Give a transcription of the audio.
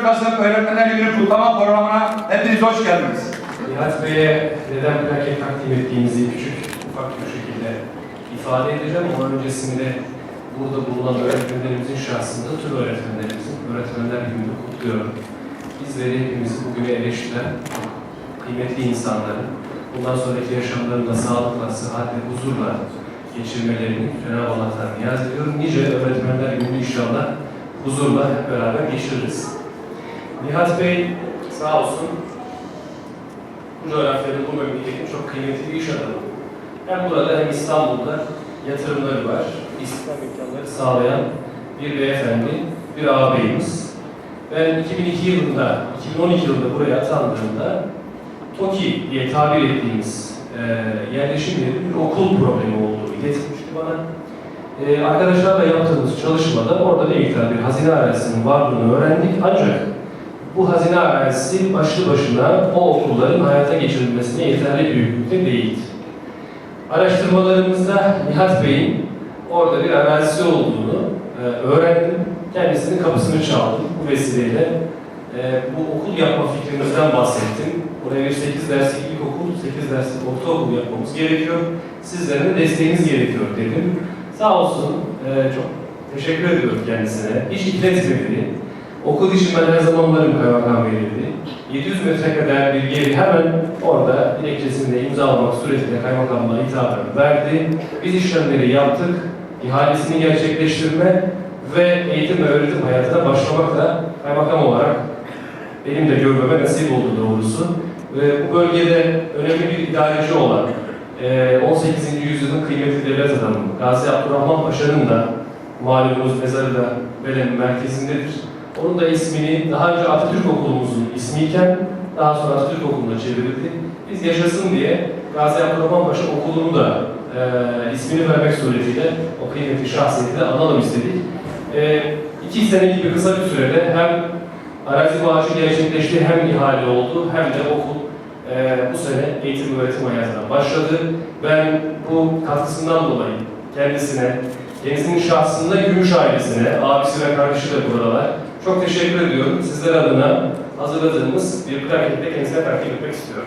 24 Kasım Öğretmenler Günü kutlama programına hepiniz hoş geldiniz. Nihat Bey'e neden plaket takdim ettiğimizi küçük ufak bir şekilde ifade edeceğim ama öncesinde burada bulunan öğretmenlerimizin şahsında tüm öğretmenlerimizin Öğretmenler Günü'nü kutluyorum. Bizleri hepimizi bugüne eleştiren kıymetli insanların bundan sonraki yaşamlarında sağlıkla, sıhhatle, huzurla geçirmelerini Cenab-ı Allah'tan niyaz ediyorum. Nice Öğretmenler Günü inşallah huzurla hep beraber geçiririz. Nihat Bey sağ olsun bu coğrafyada bu memleketin çok kıymetli bir iş adamı. Hem burada hem İstanbul'da yatırımları var. İstihdam imkanları sağlayan bir beyefendi, bir ağabeyimiz. Ben 2002 yılında, 2012 yılında buraya atandığımda TOKİ diye tabir ettiğimiz e, yerleşim yeri bir okul problemi olduğu iletilmişti bana. E, arkadaşlarla yaptığımız çalışmada orada ne miktar bir hazine arazisinin varlığını öğrendik ancak bu hazine arazisi başlı başına o okulların hayata geçirilmesine yeterli büyüklükte değildi. Araştırmalarımızda Nihat Bey'in orada bir arazisi olduğunu e, öğrendim. Kendisinin kapısını çaldım bu vesileyle. E, bu okul yapma fikrimizden bahsettim. Buraya bir 8 derslik ilkokul, 8 derslik ortaokul yapmamız gerekiyor. Sizlerin de desteğiniz gerekiyor dedim. Sağ olsun, e, çok teşekkür ediyorum kendisine. Hiç ikiletmedi. Okul için ben her zaman varım kaymakam verildi. 700 metrekare bir yeri hemen orada dilekçesinde imzalamak suretiyle kaymakamlığa hitaben verdi. Biz işlemleri yaptık. ihalesini gerçekleştirme ve eğitim ve öğretim hayatına başlamakla kaymakam olarak benim de görmeme nasip oldu doğrusu. Ve bu bölgede önemli bir idareci olan eee, 18. yüzyılın kıymetli devlet adamı Gazi Abdurrahman Paşa'nın da malumunuz mezarı da Belen'in merkezindedir. Onun da ismini daha önce Atatürk Okulumuzun ismiyken daha sonra Atatürk Okulu'na çevrildi. Biz yaşasın diye Gazi Abdurrahman Paşa Okulu'nu da eee ismini vermek suretiyle o kıymetli şahsiyeti de analım istedik. Eee iki sene gibi kısa bir sürede hem arazi bağışı gerçekleşti hem ihale oldu hem de okul eee, bu sene eğitim öğretim hayatına başladı. Ben bu katkısından dolayı kendisine, kendisinin şahsında Gümüş ailesine, abisi ve kardeşi de buradalar. Çok teşekkür ediyorum. Sizler adına hazırladığımız bir plaketle kendisine takdim etmek istiyorum.